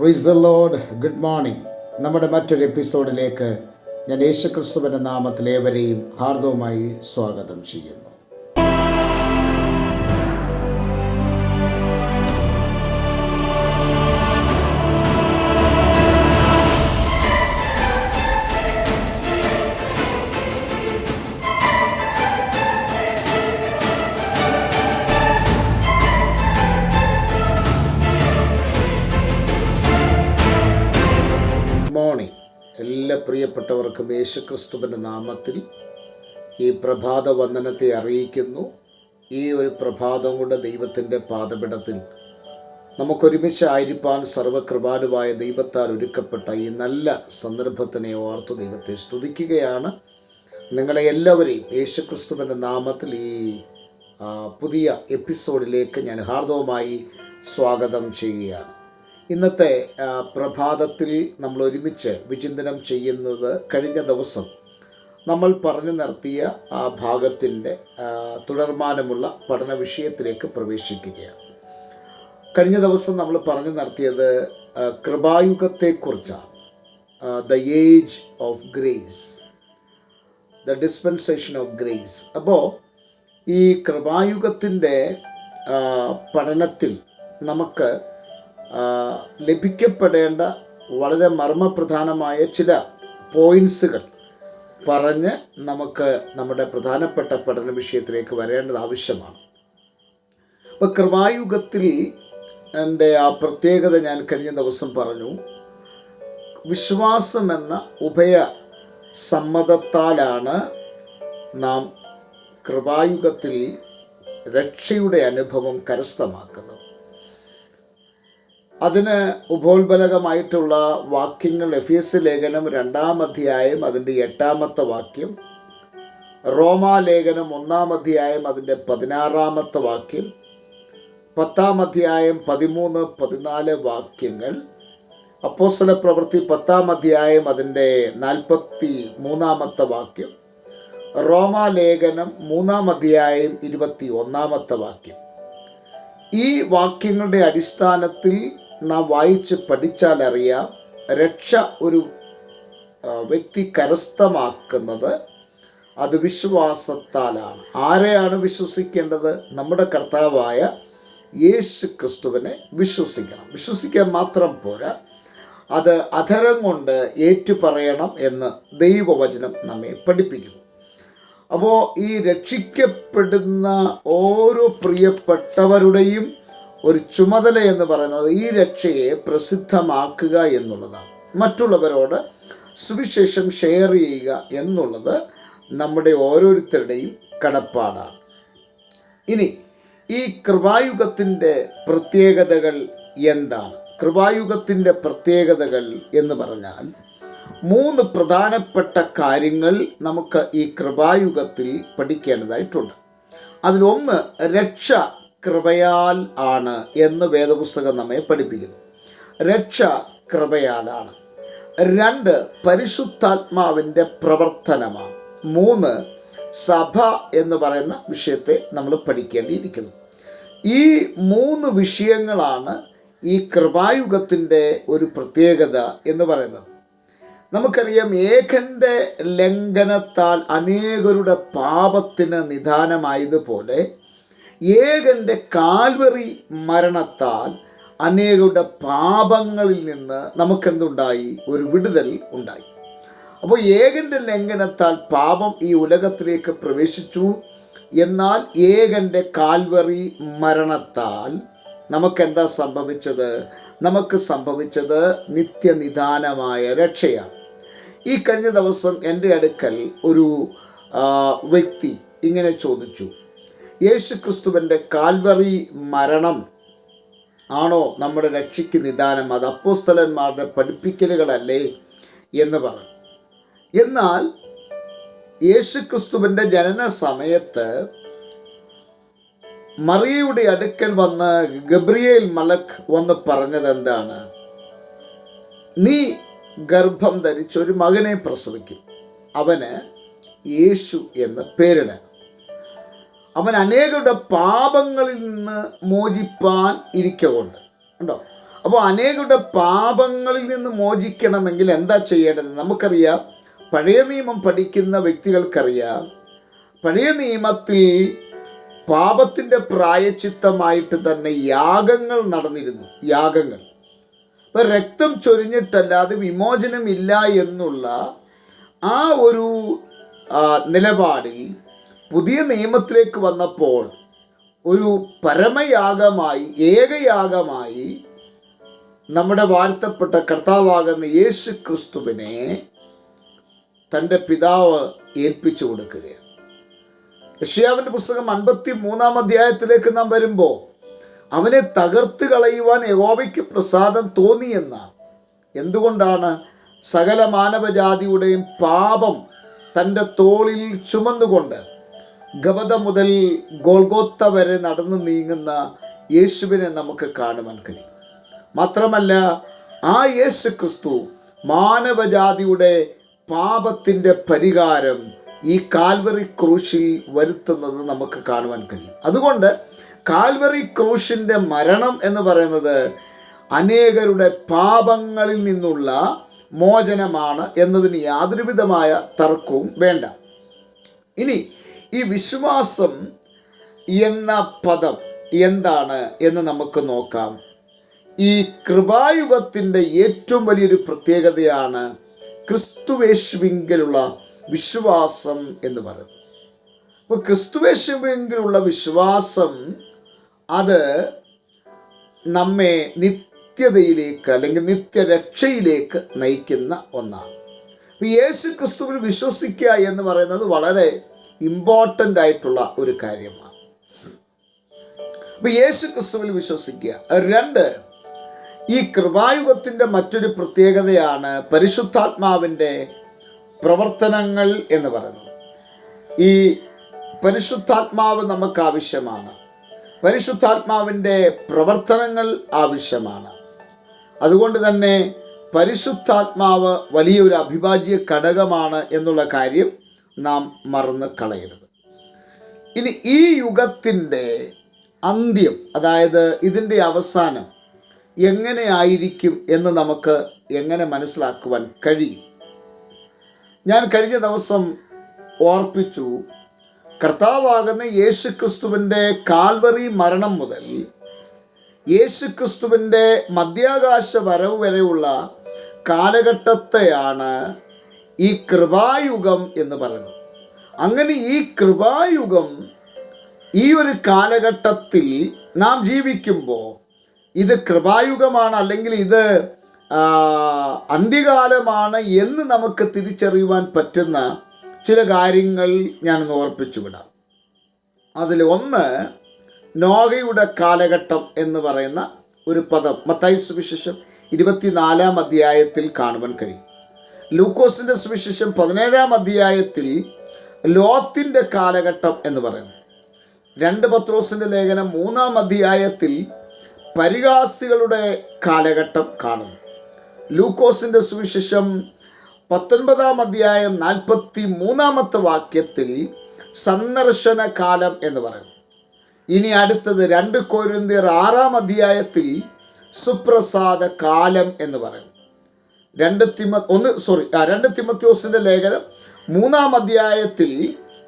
Praise the Lord good morning നമ്മുടെ മറ്റൊരു എപ്പിസോഡിലേക്ക് ഞാൻ യേശുക്രിസ്തുവിന്റെ നാമത്തിൽ ഏവരെയും ഹാർദവുമായി സ്വാഗതം ചെയ്യുന്നു. പ്രിയപ്പെട്ടവർക്കും യേശുക്രിസ്തുവിന്റെ നാമത്തിൽ ഈ പ്രഭാത വന്ദനത്തെ അറിയിക്കുന്നു. ഈ ഒരു പ്രഭാതം കൊണ്ട് ദൈവത്തിന്റെ പാദപിടത്തിൽ നമുക്കൊരുമിച്ച് ആയിരിക്കാൻ സർവകൃപാലുവായ ദൈവത്താൽ ഒരുക്കപ്പെട്ട ഈ നല്ല സന്ദർഭത്തിനെ ഓർത്ത് ദൈവത്തെ സ്തുതിക്കുകയാണ്. നിങ്ങളെ എല്ലാവരെയും യേശുക്രിസ്തുവിന്റെ നാമത്തിൽ ഈ പുതിയ എപ്പിസോഡിലേക്ക് ഞാൻ ഹാർദവമായി സ്വാഗതം ചെയ്യുകയാണ്. ഇന്നത്തെ പ്രഭാതത്തിൽ നമ്മൾ ഒരുമിച്ച് വിചിന്തനം ചെയ്യുന്നത് കഴിഞ്ഞ ദിവസം നമ്മൾ പറഞ്ഞു നിർത്തിയ ആ ഭാഗത്തിന്റെ തുടർമാനമുള്ള പഠന വിഷയത്തിലേക്ക് പ്രവേശിക്കുകയാണ്. കഴിഞ്ഞ ദിവസം നമ്മൾ പറഞ്ഞു നിർത്തിയത് കൃപായുഗത്തെക്കുറിച്ചാണ്. The age of grace the dispensation of grace അപ്പോൾ ഈ കൃപായുഗത്തിന്റെ പഠനത്തിൽ നമുക്ക് ലഭിക്കപ്പെടേണ്ട വളരെ മർമ്മപ്രധാനമായ ചില പോയിൻസുകൾ പറഞ്ഞ് നമുക്ക് നമ്മുടെ പ്രധാനപ്പെട്ട പഠന വിഷയത്തിലേക്ക് വരേണ്ടത് ആവശ്യമാണ്. അപ്പോൾ കൃപായുഗത്തിൽ എന്റെ ആ പ്രത്യേകത ഞാൻ കഴിഞ്ഞ ദിവസം പറഞ്ഞു. വിശ്വാസം എന്ന ഉഭയ സമ്മതത്താലാണ് നാം കൃപായുഗത്തിൽ രക്ഷയുടെ അനുഭവം കരസ്ഥമാക്കുന്നത്. അതിന് ഉപോത്ബലകമായിട്ടുള്ള വാക്യങ്ങൾ എഫ് എസ് ലേഖനം രണ്ടാം അധ്യായം അതിന്റെ എട്ടാമത്തെ വാക്യം റോമാലേഖനം ഒന്നാം അധ്യായം അതിന്റെ പതിനാറാമത്തെ വാക്യം പത്താം അധ്യായം പതിമൂന്ന് പതിനാല് വാക്യങ്ങൾ. അപ്പോസ്തല പ്രവൃത്തി പത്താം അധ്യായം അതിന്റെ നാൽപ്പത്തി മൂന്നാമത്തെ വാക്യം റോമാലേഖനം മൂന്നാം അധ്യായം ഇരുപത്തി ഒന്നാമത്തെ വാക്യം. ഈ വാക്യങ്ങളുടെ അടിസ്ഥാനത്തിൽ നാം വായിച്ച് പഠിച്ചാൽ അറിയാം രക്ഷ ഒരു വ്യക്തി കരസ്ഥമാക്കുന്നത് അത് വിശ്വാസത്താലാണ്. ആരെയാണ് വിശ്വസിക്കേണ്ടത്? നമ്മുടെ കർത്താവായ യേശു ക്രിസ്തുവിനെ വിശ്വസിക്കണം. വിശ്വസിക്കാൻ മാത്രം പോരാ. അത് അധരം കൊണ്ട് ഏറ്റുപറയണം എന്ന് ദൈവവചനം നമ്മെ പഠിപ്പിക്കുന്നു. അപ്പോൾ ഈ രക്ഷിക്കപ്പെടുന്ന ഓരോ പ്രിയപ്പെട്ടവരുടെയും ഒരു ചുമതല എന്ന് പറയുന്നത് ഈ രക്ഷയെ പ്രസിദ്ധമാക്കുക എന്നുള്ളതാണ്. മറ്റുള്ളവരോട് സുവിശേഷം ഷെയർ ചെയ്യുക എന്നുള്ളത് നമ്മുടെ ഓരോരുത്തരുടെയും കടപ്പാടാണ്. ഇനി ഈ കൃപായുഗത്തിന്റെ പ്രത്യേകതകൾ എന്താണ്? കൃപായുഗത്തിന്റെ പ്രത്യേകതകൾ എന്ന് പറഞ്ഞാൽ മൂന്ന് പ്രധാനപ്പെട്ട കാര്യങ്ങൾ നമുക്ക് ഈ കൃപായുഗത്തിൽ പഠിക്കേണ്ടതായിട്ടുണ്ട്. അതിലൊന്ന് രക്ഷ കൃപയാൽ ആണ് എന്ന് വേദപുസ്തകം നമ്മെ പഠിപ്പിക്കുന്നു. രക്ഷ കൃപയാലാണ്. രണ്ട് പരിശുദ്ധാത്മാവിന്റെ പ്രവർത്തനമാണ്. മൂന്ന് സഭ എന്ന് പറയുന്ന വിഷയത്തെ നമ്മൾ പഠിക്കേണ്ടിയിരിക്കുന്നു. ഈ മൂന്ന് വിഷയങ്ങളാണ് ഈ കൃപായുഗത്തിന്റെ ഒരു പ്രത്യേകത എന്ന് പറയുന്നത്. നമുക്കറിയാം ഏകന്റെ ലംഘനത്താൽ അനേകരുടെ പാപത്തിന് നിദാനമായതുപോലെ ഏകന്റെ കാൽവറി മരണത്താൽ അനേകരുടെ പാപങ്ങളിൽ നിന്ന് നമുക്കെന്തുണ്ടായി? ഒരു വിടുതൽ ഉണ്ടായി. അപ്പോൾ ഏകന്റെ ലംഘനത്താൽ പാപം ഈ ഉലകത്തിലേക്ക് പ്രവേശിച്ചു. എന്നാൽ ഏകന്റെ കാൽവറി മരണത്താൽ നമുക്കെന്താ സംഭവിച്ചത്? നമുക്ക് സംഭവിച്ചത് നിത്യനിദാനമായ രക്ഷയാണ്. ഈ കഴിഞ്ഞ ദിവസം എന്റെ അടുക്കൽ ഒരു വ്യക്തി ഇങ്ങനെ ചോദിച്ചു. യേശു ക്രിസ്തുവിന്റെ കാൽവറി മരണം ആണോ നമ്മുടെ രക്ഷയ്ക്ക് നിദാനം? അത് അപ്പോസ്തലന്മാരുടെ പഠിപ്പിക്കലുകളല്ലേ എന്ന് പറഞ്ഞു. എന്നാൽ യേശുക്രിസ്തുവിന്റെ ജനന സമയത്ത് മറിയയുടെ അടുക്കൽ വന്ന് ഗബ്രിയേൽ മലക് വന്ന് പറഞ്ഞത് എന്താണ്? നീ ഗർഭം ധരിച്ച് ഒരു മകനെ പ്രസവിക്കും. അവന് യേശു എന്ന് പേരിടണം അവൻ അനേകരുടെ പാപങ്ങളിൽ നിന്ന് മോചിപ്പാൻ ഇരിക്കുകൊണ്ട്. ഉണ്ടോ അപ്പോൾ അനേകരുടെ പാപങ്ങളിൽ നിന്ന് മോചിക്കണമെങ്കിൽ എന്താ ചെയ്യേണ്ടത്? നമുക്കറിയാം പഴയ നിയമം പഠിക്കുന്ന വ്യക്തികൾക്കറിയാം പഴയ നിയമത്തിൽ പാപത്തിന്റെ പ്രായച്ചിത്തമായിട്ട് തന്നെ യാഗങ്ങൾ നടന്നിരുന്നു. യാഗങ്ങൾ. ഇപ്പം രക്തം ചൊരിഞ്ഞിട്ടല്ലാതെ വിമോചനമില്ല എന്നുള്ള ആ ഒരു നിലപാടിൽ പുതിയ നിയമത്തിലേക്ക് വന്നപ്പോൾ ഒരു പരമയാഗമായി ഏകയാഗമായി നമ്മുടെ വാഴ്ത്തപ്പെട്ട കർത്താവാകുന്ന യേശു ക്രിസ്തുവിനെ തന്റെ പിതാവ് ഏൽപ്പിച്ചു കൊടുക്കുകയാണ്. യഷ്യാവിന്റെ പുസ്തകം അൻപത്തി മൂന്നാം അധ്യായത്തിലേക്ക് നാം വരുമ്പോൾ അവനെ തകർത്ത് കളയുവാൻ യഹോവയ്ക്ക് പ്രസാദം തോന്നിയെന്നാണ് എന്തുകൊണ്ടാണ്? സകല മാനവജാതിയുടെയും പാപം തന്റെ തോളിൽ ചുമന്നുകൊണ്ട് ഗബത മുതൽ ഗോൾഗോത്ത വരെ നടന്നു നീങ്ങുന്ന യേശുവിനെ നമുക്ക് കാണുവാൻ കഴിയും. മാത്രമല്ല ആ യേശു ക്രിസ്തു മാനവജാതിയുടെ പാപത്തിന്റെ പരിഹാരം ഈ കാൽവറി ക്രൂശിൽ വരുത്തുന്നത് നമുക്ക് കാണുവാൻ കഴിയും. അതുകൊണ്ട് കാൽവറി ക്രൂശിന്റെ മരണം എന്ന് പറയുന്നത് അനേകരുടെ പാപങ്ങളിൽ നിന്നുള്ള മോചനമാണ് എന്നതിന് യാതൊരുവിധമായ തർക്കവും വേണ്ട. ഇനി ഈ വിശ്വാസം എന്ന പദം എന്താണ് എന്ന് നമുക്ക് നോക്കാം. ഈ കൃപായുഗത്തിന്റെ ഏറ്റവും വലിയൊരു പ്രത്യേകതയാണ് ക്രിസ്തുവേശുവിങ്കിലുള്ള വിശ്വാസം എന്ന് പറയുന്നത്. അപ്പോൾ ക്രിസ്തുവേശുവിങ്കിലുള്ള വിശ്വാസം അത് നമ്മെ നിത്യതയിലേക്ക് അല്ലെങ്കിൽ നിത്യരക്ഷയിലേക്ക് നയിക്കുന്ന ഒന്നാണ്. യേശു ക്രിസ്തുവിൽ വിശ്വസിക്കുക എന്ന് പറയുന്നത് വളരെ ഇമ്പോർട്ടന്റ് ആയിട്ടുള്ള ഒരു കാര്യമാണ്. അപ്പോൾ യേശു ക്രിസ്തുവിൽ വിശ്വസിക്കുക. രണ്ട് ഈ കൃപായുഗത്തിന്റെ മറ്റൊരു പ്രത്യേകതയാണ് പരിശുദ്ധാത്മാവിന്റെ പ്രവർത്തനങ്ങൾ എന്ന് പറയുന്നത്. ഈ പരിശുദ്ധാത്മാവ് നമുക്ക് ആവശ്യമാണ്. പരിശുദ്ധാത്മാവിന്റെ പ്രവർത്തനങ്ങൾ ആവശ്യമാണ്. അതുകൊണ്ട് തന്നെ പരിശുദ്ധാത്മാവ് വലിയൊരു അഭിഭാജ്യ ഘടകമാണ് എന്നുള്ള കാര്യം നാം മറന്നു കളയരുത്. ഇനി ഈ യുഗത്തിന്റെ അന്ത്യം അതായത് ഇതിന്റെ അവസാനം എങ്ങനെ ആയിരിക്കും എന്ന് നമുക്ക് എങ്ങനെ മനസ്സിലാക്കുവാൻ കഴിയും? ഞാൻ കഴിഞ്ഞ ദിവസം ഓർപ്പിച്ചു കർത്താവാകുന്ന യേശു ക്രിസ്തുവിന്റെ കാൽവറി മരണം മുതൽ യേശു ക്രിസ്തുവിന്റെ മധ്യാകാശ വരവ് വരെയുള്ള കാലഘട്ടത്തെയാണ് ഈ കൃപായുഗം എന്ന് പറയുന്നു. അങ്ങനെ ഈ കൃപായുഗം ഈ ഒരു കാലഘട്ടത്തിൽ നാം ജീവിക്കുമ്പോൾ ഇത് കൃപായുഗമാണ് അല്ലെങ്കിൽ ഇത് അന്ത്യകാലമാണ് എന്ന് നമുക്ക് തിരിച്ചറിയുവാൻ പറ്റുന്ന ചില കാര്യങ്ങൾ ഞാനൊന്ന് ഓർപ്പിച്ചു വിടാം അതിൽ ഒന്ന് നോഗയുടെ കാലഘട്ടം എന്ന് പറയുന്ന ഒരു പദം മത്തായി സുവിശേഷം ഇരുപത്തിനാലാം അധ്യായത്തിൽ കാണുവാൻ കഴിയും. ലൂക്കോസിന്റെ സുവിശേഷം പതിനേഴാം അധ്യായത്തിൽ ലോത്തിന്റെ കാലഘട്ടം എന്ന് പറയുന്നു. രണ്ട് പത്രോസിന്റെ ലേഖനം മൂന്നാം അധ്യായത്തിൽ പരിഹാസികളുടെ കാലഘട്ടം കാണുന്നു. ലൂക്കോസിന്റെ സുവിശേഷം പത്തൊൻപതാം അധ്യായം നാൽപ്പത്തി മൂന്നാമത്തെ വാക്യത്തിൽ സന്ദർശന കാലം എന്ന് പറയുന്നു. ഇനി അടുത്തത് രണ്ട് കോരിന്തിയർ ആറാം അധ്യായത്തിൽ സുപ്രസാദ കാലം എന്ന് പറയുന്നു. രണ്ട് തിമ ഒന്ന് സോറി ആ രണ്ട് തിമത്യോസിന്റെ ലേഖനം മൂന്നാം അധ്യായത്തിൽ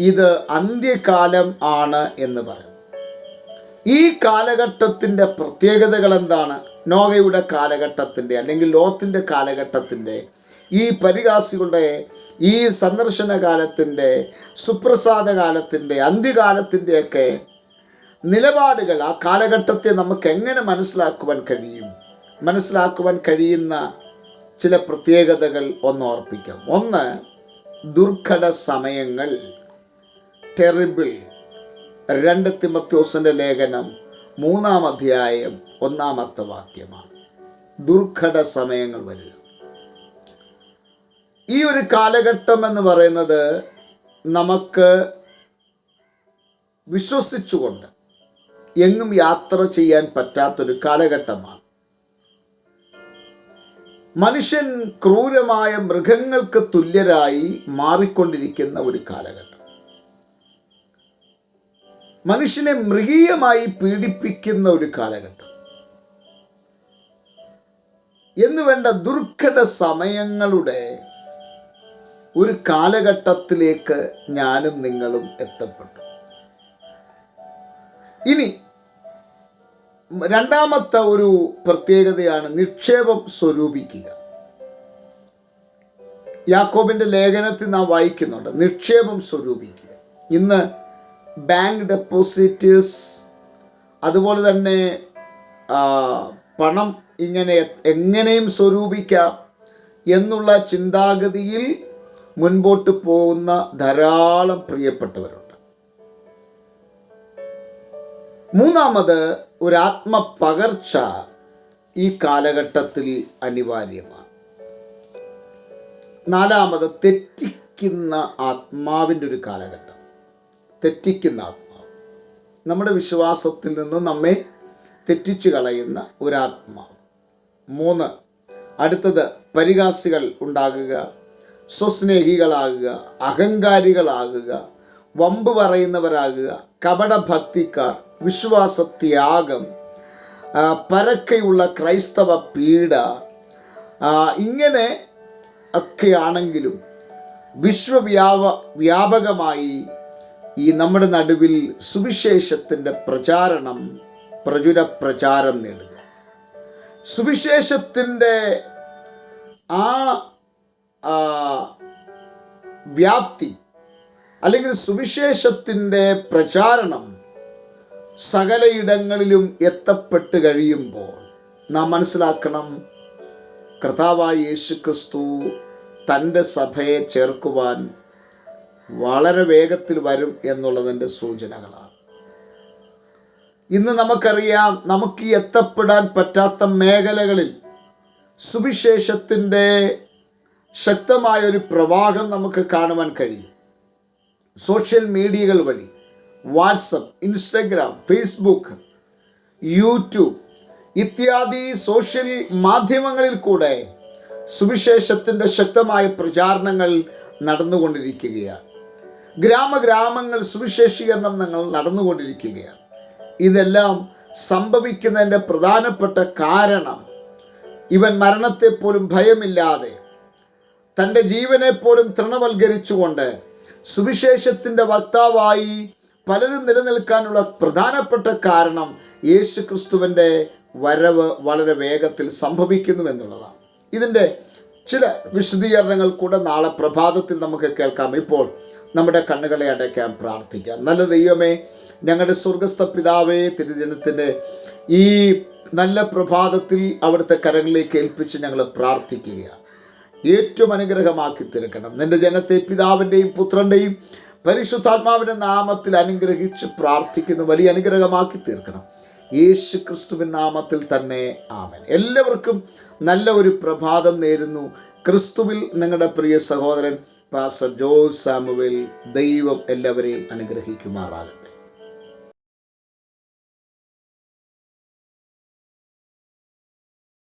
ഇത് അന്ത്യകാലം ആണ് എന്ന് പറയും. ഈ കാലഘട്ടത്തിന്റെ പ്രത്യേകതകൾ എന്താണ്? നോഗയുടെ കാലഘട്ടത്തിന്റെ അല്ലെങ്കിൽ ലോത്തിന്റെ കാലഘട്ടത്തിന്റെ ഈ പരിഹാസികളുടെ ഈ സന്ദർശന കാലത്തിന്റെ സുപ്രസാദ കാലത്തിന്റെ അന്ത്യകാലത്തിന്റെയൊക്കെ നിലപാടുകൾ ആ കാലഘട്ടത്തെ നമുക്ക് എങ്ങനെ മനസ്സിലാക്കുവാൻ കഴിയും? മനസ്സിലാക്കുവാൻ കഴിയുന്ന ചില പ്രത്യേകതകൾ ഒന്ന് ഓർപ്പിക്കാം. ഒന്ന് ദുർഘട സമയങ്ങൾ. ടെറിബിൾ. രണ്ട് തിമത്യോസിന്റെ ലേഖനം മൂന്നാം അധ്യായം ഒന്നാമത്തെ വാക്യമാണ്. ദുർഘട സമയങ്ങൾ വരിക. ഈ ഒരു കാലഘട്ടം എന്ന് പറയുന്നത് നമുക്ക് വിശ്വസിച്ചുകൊണ്ട് എങ്ങും യാത്ര ചെയ്യാൻ പറ്റാത്തൊരു കാലഘട്ടമാണ്. മനുഷ്യൻ ക്രൂരമായ മൃഗങ്ങൾക്ക് തുല്യരായി മാറിക്കൊണ്ടിരിക്കുന്ന ഒരു കാലഘട്ടം. മനുഷ്യനെ മൃഗീയമായി പീഡിപ്പിക്കുന്ന ഒരു കാലഘട്ടം. എന്നുവേണ്ട ദുർഘട സമയങ്ങളുടെ ഒരു കാലഘട്ടത്തിലേക്ക് ഞാനും നിങ്ങളും എത്തപ്പെട്ടു. ഇനി രണ്ടാമത്തെ ഒരു പ്രത്യേകതയാണ് നിക്ഷേപം സ്വരൂപിക്കുക. യാക്കോബിന്റെ ലേഖനത്തിൽ നാം വായിക്കുന്നുണ്ട് നിക്ഷേപം സ്വരൂപിക്കുക. ഇന്ന് ബാങ്ക് ഡെപ്പോസിറ്റേഴ്സ് അതുപോലെ തന്നെ പണം ഇങ്ങനെ എങ്ങനെയും സ്വരൂപിക്കാം എന്നുള്ള ചിന്താഗതിയിൽ മുൻപോട്ട് പോകുന്ന ധാരാളം പ്രിയപ്പെട്ടവരുണ്ട്. മൂന്നാമത് ഒരു ആത്മപകർച്ച ഈ കാലഘട്ടത്തിൽ അനിവാര്യമാണ്. നാലാമത് തെറ്റിക്കുന്ന ആത്മാവിന്റെ ഒരു കാലഘട്ടം. തെറ്റിക്കുന്ന ആത്മാവ്. നമ്മുടെ വിശ്വാസത്തിൽ നിന്ന് നമ്മെ തെറ്റിച്ചു കളയുന്ന ഒരാത്മാവ്. മൂന്ന് അടുത്തത് പരിഹാസികൾ ഉണ്ടാകുക സ്വസ്നേഹികളാകുക അഹങ്കാരികളാകുക വമ്പ് പറയുന്നവരാകുക കപടഭക്തിക്കാർ വിശ്വാസത്യാഗം ത്യാഗം പരക്കെയുള്ള ക്രൈസ്തവ പീഡ ഇങ്ങനെ ഒക്കെയാണെങ്കിലും വിശ്വവ്യാപ വ്യാപകമായി ഈ നമ്മുടെ നടുവിൽ സുവിശേഷത്തിന്റെ പ്രചാരണം പ്രചുര പ്രചാരം നേടുക. സുവിശേഷത്തിന്റെ ആ, വ്യാപ്തി അല്ലെങ്കിൽ സുവിശേഷത്തിന്റെ പ്രചാരണം സകലയിടങ്ങളിലും എത്തപ്പെട്ട് കഴിയുമ്പോൾ നാം മനസ്സിലാക്കണം കർത്താവായ യേശു ക്രിസ്തു തന്റെ സഭയെ ചേർക്കുവാൻ വളരെ വേഗത്തിൽ വരും എന്നുള്ളതിന്റെ സൂചനകളാണ്. ഇന്ന് നമുക്കറിയാം നമുക്ക് എത്തപ്പെടാൻ പറ്റാത്ത മേഖലകളിൽ സുവിശേഷത്തിന്റെ ശക്തമായൊരു പ്രവാഹം നമുക്ക് കാണുവാൻ കഴിയും. സോഷ്യൽ മീഡിയകൾ വഴി വാട്സപ്പ് ഇൻസ്റ്റഗ്രാം ഫേസ്ബുക്ക് യൂട്യൂബ് ഇത്യാദി സോഷ്യൽ മാധ്യമങ്ങളിൽ കൂടെ സുവിശേഷത്തിന്റെ ശക്തമായ പ്രചാരണങ്ങൾ നടന്നുകൊണ്ടിരിക്കുകയാണ്. ഗ്രാമഗ്രാമങ്ങൾ സുവിശേഷീകരണം ഞങ്ങൾ നടന്നുകൊണ്ടിരിക്കുകയാണ്. ഇതെല്ലാം സംഭവിക്കുന്നതിന്റെ പ്രധാനപ്പെട്ട കാരണം ഇവൻ മരണത്തെപ്പോലും ഭയമില്ലാതെ തന്റെ ജീവനെപ്പോലും തൃണവൽക്കരിച്ചുകൊണ്ട് സുവിശേഷത്തിന്റെ വക്താവായി പലരും നിലനിൽക്കാനുള്ള പ്രധാനപ്പെട്ട കാരണം യേശു ക്രിസ്തുവിന്റെ വരവ് വളരെ വേഗത്തിൽ സംഭവിക്കുന്നു എന്നുള്ളതാണ്. ഇതിന്റെ ചില വിശദീകരണങ്ങൾ കൂടെ നാളെ പ്രഭാതത്തിൽ നമുക്ക് കേൾക്കാം. ഇപ്പോൾ നമ്മുടെ കണ്ണുകളെ അടയ്ക്കാൻ പ്രാർത്ഥിക്കാം നല്ല ദൈവമേ ഞങ്ങളുടെ സ്വർഗസ്ഥ പിതാവേ തിരുജനത്തിന്റെ ഈ നല്ല പ്രഭാതത്തിൽ അവിടുത്തെ കരങ്ങളിലേക്ക് ഏൽപ്പിച്ച് ഞങ്ങൾ പ്രാർത്ഥിക്കുകയാണ്. ഏറ്റവും അനുഗ്രഹമാക്കി തീർക്കണം. നിന്റെ ജനത്തെ പിതാവിന്റെയും പുത്രന്റെയും പരിശുദ്ധാത്മാവിന്റെ നാമത്തിൽ അനുഗ്രഹിച്ച് പ്രാർത്ഥിക്കുന്നു. വലിയ അനുഗ്രഹമാക്കി തീർക്കണം. യേശു ക്രിസ്തുവിൻ നാമത്തിൽ തന്നെ ആമൻ. എല്ലാവർക്കും നല്ല ഒരു പ്രഭാതം നേരുന്നു. ക്രിസ്തുവിൽ നിങ്ങളുടെ പ്രിയ സഹോദരൻ പാസ്റ്റർ ജോസ് സാമുവേൽ ദൈവം എല്ലാവരെയും അനുഗ്രഹിക്കുമാറാകട്ടെ.